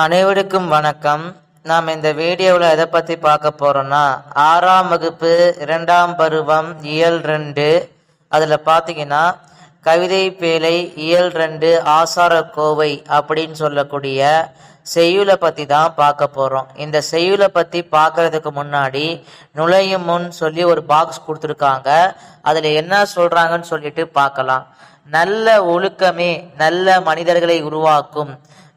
அனைவருக்கும் வணக்கம். நாம் இந்த வீடியோவில் எதை பற்றி பார்க்க போகிறோம்னா ஆறாம் வகுப்பு இரண்டாம் பருவம் இயல் ரெண்டு. அதில் பார்த்தீங்கன்னா கவிதை பேழை இயல் ரெண்டு ஆசார கோவை அப்படின்னு சொல்லக்கூடிய செய்யுளை பற்றி தான் பார்க்க போகிறோம் இந்த செய்யுளை பற்றி பார்க்கறதுக்கு முன்னாடி நுழையும் முன் சொல்லி ஒரு பாக்ஸ் கொடுத்துருக்காங்க. அதில் என்ன சொல்கிறாங்கன்னு சொல்லிட்டு பார்க்கலாம். நல்ல ஒழுக்கமே நல்ல மனிதர்களை உருவாக்கும்.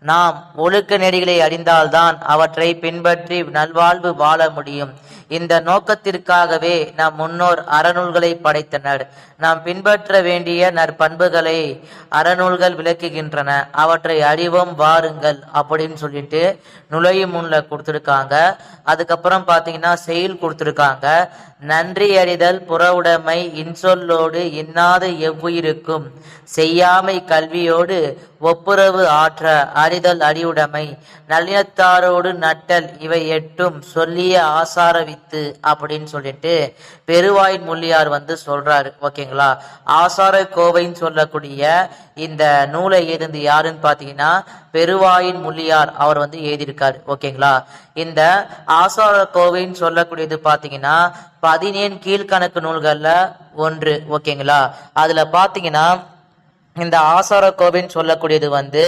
நாம் ஒழுக்க நெறிகளை அறிந்தால்தான் அவற்றை பின்பற்றி நல்வாழ்வு வாழ முடியும். இந்த நோக்கத்திற்காகவே நம் முன்னோர் அறநூல்களை படைத்தனர். நாம் பின்பற்ற வேண்டிய நற்பண்புகளை அறநூல்கள் விளக்குகின்றன. அவற்றை அறிவோம் வாருங்கள் அப்படின்னு சொல்லிட்டு நுழையும் முன்ல கொடுத்துருக்காங்க. அதுக்கப்புறம் பார்த்தீங்கன்னா செயல் கொடுத்துருக்காங்க. நன்றி அறிதல் புறவுடைமை இன்சொல்லோடு இன்னாது எவ்வுயிருக்கும். செய்யாமை கல்வியோடு ஒப்புரவு ஆற்ற அறிதல் அறிவுடைமை நல்லினத்தாரோடு நட்டல் இவை எட்டும் சொல்லிய ஆசார வித்து அப்படின்னு சொல்லிட்டு பெருவாயின் முள்ளியார் வந்து சொல்றாரு. ஓகேங்களா? ஆசார கோவைன்னு சொல்லக்கூடிய இந்த நூலை எழுந்து யாருன்னு பாத்தீங்கன்னா பெருவாயின் முள்ளியார் அவர் வந்து எழுதியிருக்காரு. ஓகேங்களா? இந்த ஆசார கோவைன்னு சொல்லக்கூடியது பாத்தீங்கன்னா பதினேழு கீழ்கணக்கு நூல்கள்ல ஒன்று. ஓகேங்களா? அதுல பாத்தீங்கன்னா இந்த ஆசார கோவின்னு சொல்லக்கூடியது வந்து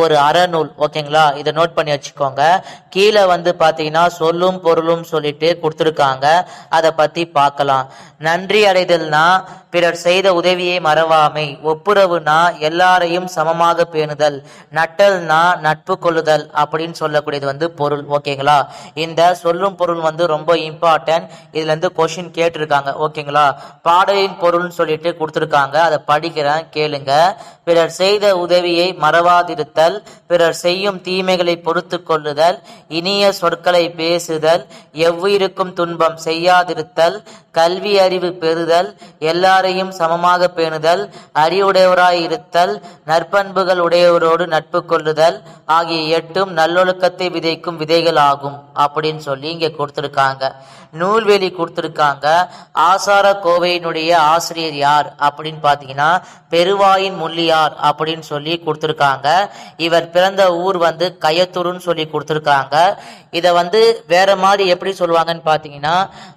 ஒரு அறநூல் ஓகேங்களா? இதை நோட் பண்ணி வச்சுக்கோங்க. கீழே வந்து பாத்தீங்கன்னா சொல்லும் பொருளும் சொல்லிட்டு கொடுத்துருக்காங்க. அதை பத்தி பார்க்கலாம். நன்றி அடைதல்னா பிறர் செய்த உதவியை மறவாமை. ஒப்புரவுனா எல்லாரையும் சமமாக பேணுதல். நட்டல்னா நட்பு கொள்ளுதல் அப்படின்னு சொல்லக்கூடியது வந்து பொருள். ஓகேங்களா? இந்த சொல்லும் பொருள் வந்து ரொம்ப இம்பார்ட்டன்ட் இதுல இருந்து கொஸ்டின் கேட்டிருக்காங்க. ஓகேங்களா? பாடலின் பொருள்னு சொல்லிட்டு கொடுத்துருக்காங்க. அதை படிக்கிறேன் கேளுங்க. பிறர் செய்த உதவியை மறவாதிருத்தல் பிறர் செய்யும் தீமைகளை பொறுத்து கொள்ளுதல் இனிய சொற்களை பேசுதல் எவ்வுயிருக்கும் துன்பம் செய்யாதிருத்தல் கல்வி அறிவு பெறுதல் எல்லாரையும் சமமாக பேணுதல் அறிவுடையவராயிருத்தல் நற்பண்புகள் உடையவரோடு நட்பு கொள்ளுதல் ஆகிய எட்டும் நல்லொழுக்கத்தை விதைக்கும் விதைகள் ஆகும் அப்படின்னு சொல்லி இங்க கொடுத்துருக்காங்க. நூல்வெளி கொடுத்துருக்காங்க. ஆசார கோவையினுடைய ஆசிரியர் யார் அப்படின்னு பாத்தீங்கன்னா பெருவாயின் முள்ளியார். அப்படின்னு சொல்லி கொடுத்துருக்காங்க. இவர் பிறந்த ஊர் வந்து கயத்தூர்னு சொல்லி கொடுத்துருக்காங்க. இதை வந்து வேற மாதிரி எப்படி சொல்லுவாங்கன்னு பாத்தீங்கன்னா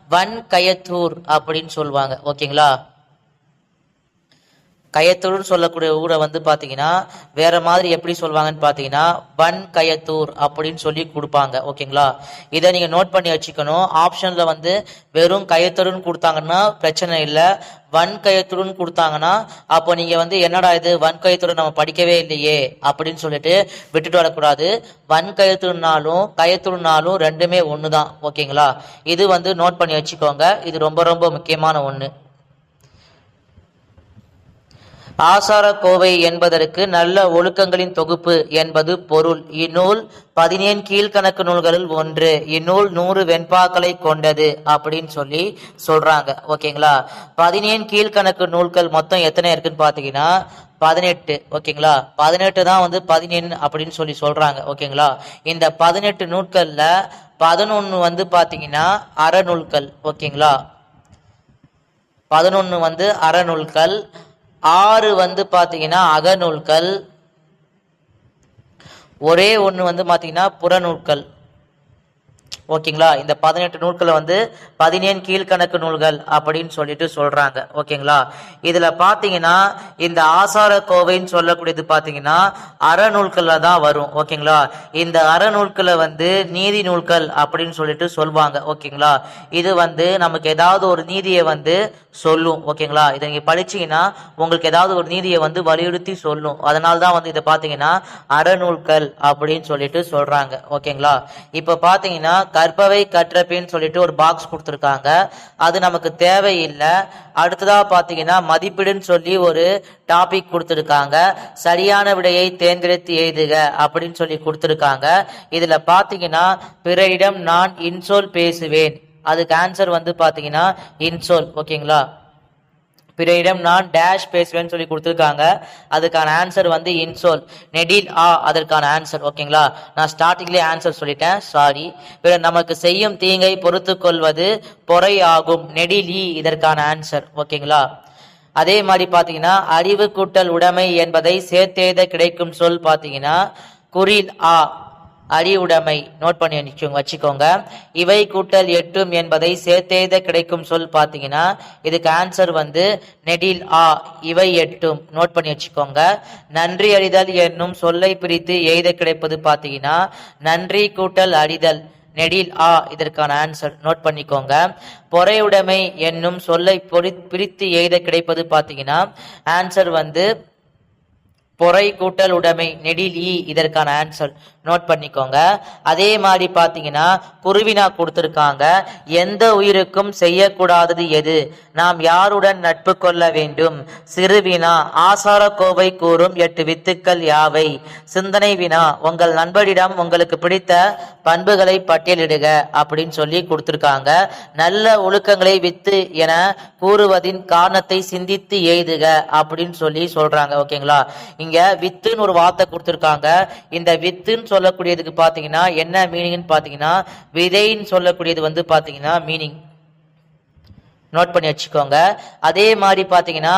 வன் கயத்தூர் அப்படின்னு சொல்லுவாங்க. ஓகேங்களா? கயத்தூர்னு சொல்லக்கூடிய ஊரை வந்து பார்த்தீங்கன்னா வேற மாதிரி எப்படி சொல்லுவாங்கன்னு பார்த்தீங்கன்னா வன் கயத்தூர் அப்படின்னு சொல்லி கொடுப்பாங்க. ஓகேங்களா? இதை நீங்கள் நோட் பண்ணி வச்சுக்கணும். ஆப்ஷனில் வந்து வெறும் கயத்தூர்னு கொடுத்தாங்கன்னா பிரச்சனை இல்லை. வன் கயத்துடன் கொடுத்தாங்கன்னா அப்போ நீங்கள் வந்து என்னடா இது? வன் கயத்துடன் நம்ம படிக்கவே இல்லையே அப்படின்னு சொல்லிட்டு விட்டுட்டு வரக்கூடாது. வன் கயத்துனாலும் கயத்துனாலும் ரெண்டுமே ஒன்று தான் ஓகேங்களா? இது வந்து நோட் பண்ணி வச்சுக்கோங்க. இது ரொம்ப ரொம்ப முக்கியமான ஒன்று ஆசார கோவை என்பதற்கு நல்ல ஒழுக்கங்களின் தொகுப்பு என்பது பொருள். இந்நூல் பதினேழு கீழ்கணக்கு நூல்களில் ஒன்று. இந்நூல் நூறு வெண்பாக்களை கொண்டது அப்படின்னு சொல்லி சொல்றாங்க. ஓகேங்களா? பதினேழு கீழ்கணக்கு நூல்கள் மொத்தம் எத்தனை இருக்குன்னு பாத்தீங்கன்னா பதினெட்டு. ஓகேங்களா? பதினெட்டு தான் வந்து பதினேழு அப்படின்னு சொல்லி சொல்றாங்க. ஓகேங்களா? இந்த பதினெட்டு நூட்கள்ல பதினொன்று வந்து பாத்தீங்கன்னா அறநூல்கள். ஓகேங்களா? பதினொன்று வந்து அறநூல்கள் ஆறு வந்து பார்த்தீங்கன்னா அகநூல்கள். ஒரே ஒன்று வந்து பார்த்தீங்கன்னா புறநூல்கள். ஓகேங்களா? இந்த பதினெட்டு நூல்களை வந்து பதினேழு கீழ்கணக்கு நூல்கள் அப்படின்னு சொல்லிட்டு சொல்றாங்க. ஓகேங்களா? இதுல பாத்தீங்கன்னா இந்த ஆசார கோவைன்னு சொல்லக்கூடியது பாத்தீங்கன்னா அறநூல்கள்ல தான் வரும். ஓகேங்களா? இந்த அறநூல்களை வந்து நீதி நூல்கள் அப்படின்னு சொல்லிட்டு சொல்லுவாங்க ஓகேங்களா? இது வந்து நமக்கு ஏதாவது ஒரு நீதியை வந்து சொல்லும். ஓகேங்களா? இதை நீங்க படிச்சீங்கன்னா உங்களுக்கு ஏதாவது ஒரு நீதியை வந்து வலியுறுத்தி சொல்லும். அதனால தான் வந்து இதை பாத்தீங்கன்னா அறநூல்கள் அப்படின்னு சொல்லிட்டு சொல்றாங்க. ஓகேங்களா? இப்ப பாத்தீங்கன்னா கற்பவை கற்றப்பின்னு சொல்லிட்டு ஒரு பாக்ஸ் கொடுத்துருக்காங்க. அது நமக்கு தேவையில்லை. அடுத்ததாக பார்த்தீங்கன்னா மதிப்பீடுன்னு சொல்லி ஒரு டாபிக் கொடுத்துருக்காங்க. சரியான விடையை தேர்ந்தெடுத்து எழுதுக அப்படின்னு சொல்லி கொடுத்துருக்காங்க. இதில் பார்த்தீங்கன்னா பிற பிறரிடம் நான் இன்சொல் பேசுவேன். அதுக்கு ஆன்சர் வந்து பார்த்தீங்கன்னா இன்சொல் ஓகேங்களா பிறரிடம் நான் டேஷ் பேசுவேன்னு சொல்லி கொடுத்துருக்காங்க. அதுக்கான ஆன்சர் வந்து இன்சோல் நெடில் ஆ அதற்கான ஆன்சர் ஓகேங்களா நான் ஸ்டார்டிங்லேயே ஆன்சர் சொல்லிட்டேன். சாரி பிறர் நமக்கு செய்யும் தீங்கை பொறுத்து கொள்வது பொறை ஆகும் நெடில் ஈ இதற்கான ஆன்சர் ஓகேங்களா அதே மாதிரி பார்த்தீங்கன்னா அறிவு கூட்டல் உடைமை என்பதை சேர்த்தேத கிடைக்கும் சொல் பார்த்தீங்கன்னா குறில் ஆ அறிவுடைமை நோட் பண்ணி வச்சுக்கோங்க வச்சுக்கோங்க. இவை கூட்டல் எட்டும் என்பதை சேர்த்தேத கிடைக்கும் சொல் பார்த்தீங்கன்னா இதுக்கு ஆன்சர் வந்து நெடில் ஆ இவை எட்டும். நோட் பண்ணி வச்சுக்கோங்க. நன்றி அறிதல் என்னும் சொல்லை பிரித்து எய்த கிடைப்பது பார்த்தீங்கன்னா நன்றி கூட்டல் அறிதல் நெடில் ஆ இதற்கான ஆன்சர் நோட் பண்ணிக்கோங்க. பொறையுடைமை என்னும் சொல்லை பொறி- பிரித்து எய்த கிடைப்பது பார்த்தீங்கன்னா ஆன்சர் வந்து பொறை கூட்டல் உடைமை நெடில் ஈ இதற்கான ஆன்சர் நோட் பண்ணிக்கோங்க. அதே மாதிரி பார்த்தீங்கன்னா குருவினா கொடுத்துருக்காங்க. எந்த உயிருக்கும் செய்யக்கூடாதது எது? நாம் யாருடன் நட்பு கொள்ள வேண்டும்? சிறுவினா ஆசார கோவை கூறும் எட்டு வித்துக்கள் யாவை? சிந்தனை வினா உங்கள் நண்பரிடம் உங்களுக்கு பிடித்த பண்புகளை பட்டியலிடுக அப்படின்னு சொல்லி கொடுத்துருக்காங்க. நல்ல ஒழுக்கங்களை வித்து என கூறுவதின் காரணத்தை சிந்தித்து எய்துக அப்படின்னு சொல்லி சொல்றாங்க. ஓகேங்களா? இங்க வித்துன்னு ஒரு வார்த்தை கொடுத்துருக்காங்க. இந்த வித்துன்னு சொல்லக்கூடியதுக்கு பாத்தீங்கன்னா என்ன மீனிங்னு பாத்தீங்கன்னா விதைன்னு சொல்லக்கூடியது வந்து பாத்தீங்கன்னா மீனிங் நோட் பண்ணி வச்சுக்கோங்க. அதே மாதிரி பாத்தீங்கன்னா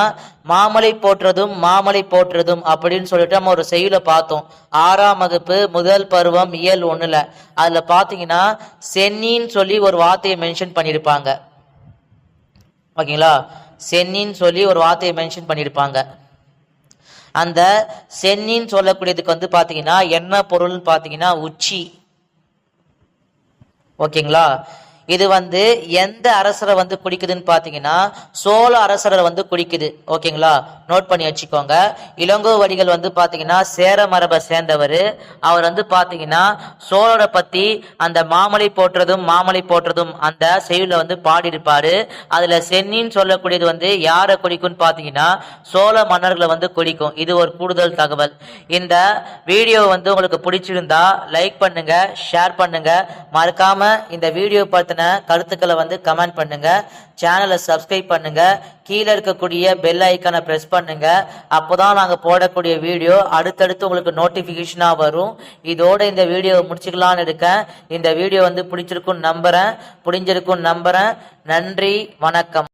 மாமலை போற்றுறதும் மாமலை போற்றுறதும் அப்படின்னு சொல்லிட்டு நம்ம ஒரு செய்யுள பார்த்தோம். ஆறாம் வகுப்பு முதல் பருவம் இயல் ஒண்ணுல. அதுல பாத்தீங்கன்னா சென்னின்னு சொல்லி ஒரு வார்த்தையை மென்ஷன் பண்ணியிருப்பாங்க. ஓகேங்களா? சென்னின்னு சொல்லி ஒரு வார்த்தையை மென்ஷன் பண்ணியிருப்பாங்க. அந்த சென்னின்னு சொல்லக்கூடியதுக்கு வந்து பாத்தீங்கன்னா என்ன பொருள்னு பாத்தீங்கன்னா உச்சி. ஓகேங்களா? இது வந்து எந்த அரசரை வந்து குறிக்குதுன்னு பாத்தீங்கன்னா சோழ அரசரை வந்து குறிக்குது ஓகேங்களா? நோட் பண்ணி வச்சுக்கோங்க. இளங்கோவடிகள் வந்து பாத்தீங்கன்னா சேர மரபை சேர்ந்தவர். அவர் வந்து பாத்தீங்கன்னா சோழரை பத்தி அந்த மாமலை போற்றதும் மாமலை போற்றதும் அந்த செய்யுள்ள வந்து பாடியிருப்பாரு. அதுல சென்னின்னு சொல்லக்கூடியது வந்து யாரை குறிக்கும்னு பாத்தீங்கன்னா சோழ மன்னர்களை வந்து குறிக்கும். இது ஒரு கூடுதல் தகவல். இந்த வீடியோ வந்து உங்களுக்கு பிடிச்சிருந்தா லைக் பண்ணுங்க ஷேர் பண்ணுங்க. மறக்காம இந்த வீடியோ பத்தின கருத்துக்களை வந்து கமெண்ட் பண்ணுங்க. சேனலை சப்ஸ்கிரைப் பண்ணுங்க. கீழே இருக்கக்கூடிய பெல் ஐக்கனை ப்ரெஸ் பண்ணுங்க. அப்போதான் நாங்கள் போடக்கூடிய வீடியோ அடுத்தடுத்து உங்களுக்கு நோட்டிஃபிகேஷனாக வரும். இதோட இந்த வீடியோவை முடிச்சுக்கலான்னு இருக்கேன். இந்த வீடியோ வந்து பிடிச்சிருக்கும் நம்புறேன். புரிஞ்சிருக்கும் நம்புறேன். நன்றி. வணக்கம்.